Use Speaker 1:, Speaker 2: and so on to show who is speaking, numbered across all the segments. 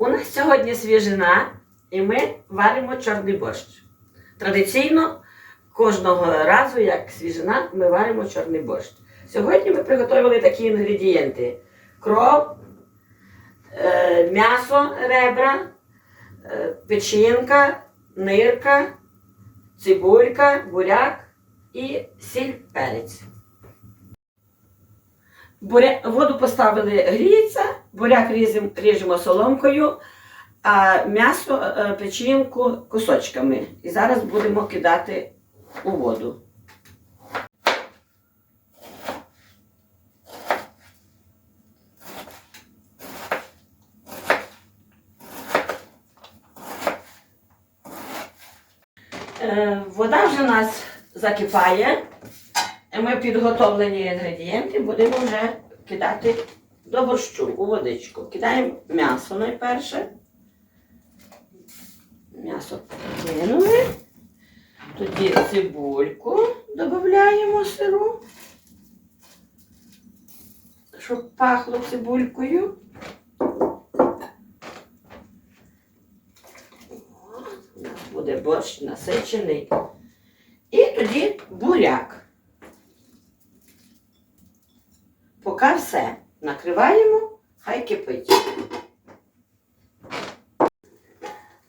Speaker 1: У нас сьогодні свіжина, і ми варимо чорний борщ. Традиційно кожного разу, як свіжина, ми варимо чорний борщ. Сьогодні ми приготували такі інгредієнти: кров, е, м'ясо, ребра, е, печінка, нирка, цибулька, буряк і сіль перець. Буря... Воду поставили гріється, буряк ріжемо соломкою, а м'ясо, е, печінку кусочками. І зараз будемо кидати у воду. Е, Вода вже у нас закипає. І Ми підготовлені інгредієнти будемо вже кидати до борщу у водичку. Кидаємо м'ясо найперше. М'ясо кинули. Тоді цибульку додаємо сиру, щоб пахло цибулькою. Буде борщ насичений. І тоді буряк. Поки все. Накриваємо, хай кипить.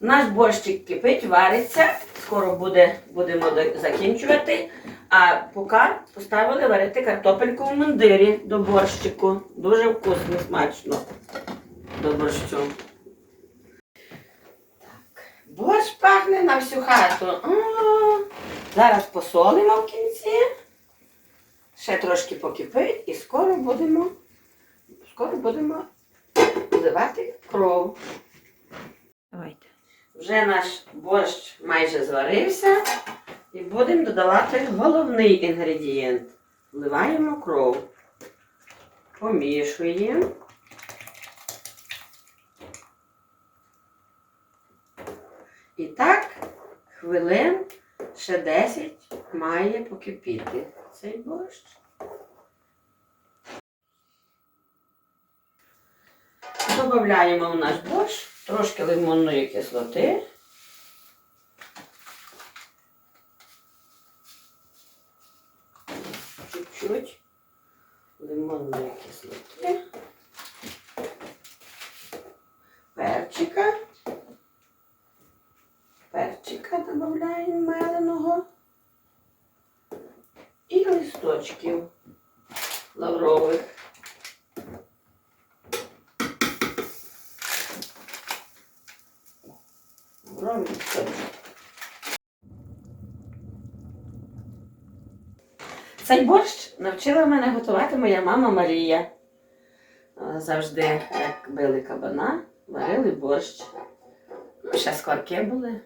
Speaker 1: Наш борщик кипить, вариться. Скоро буде, будемо закінчувати. А поки поставили варити картопельку в мундирі до борщику. Дуже вкусно, смачно до борщу. Так, борщ пахне на всю хату. А, Зараз посолимо в кінці. Ще трошки покипить і скоро будемо, скоро будемо вливати кров.
Speaker 2: Давайте.
Speaker 1: Вже наш борщ майже зварився і будемо додавати головний інгредієнт. Вливаємо кров. Помішуємо. І так хвилин ще 10 має покипіти цей борщ. Додаємо в наш борщ трошки лимонної кислоти. Чуть-чуть лимонної кислоти. Перчика. Перчика додаємо меленого. Листочків лаврових. Цей борщ навчила мене готувати моя мама Марія. Завжди, як били кабана, варили борщ. Ну, ще скорки були.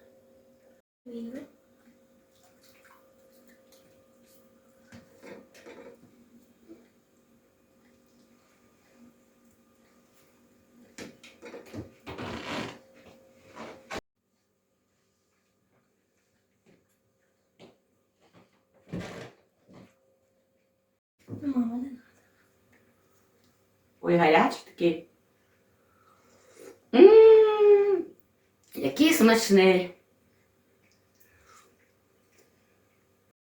Speaker 2: Мама, не
Speaker 1: Ой, гарячий такий. М, Який смачний.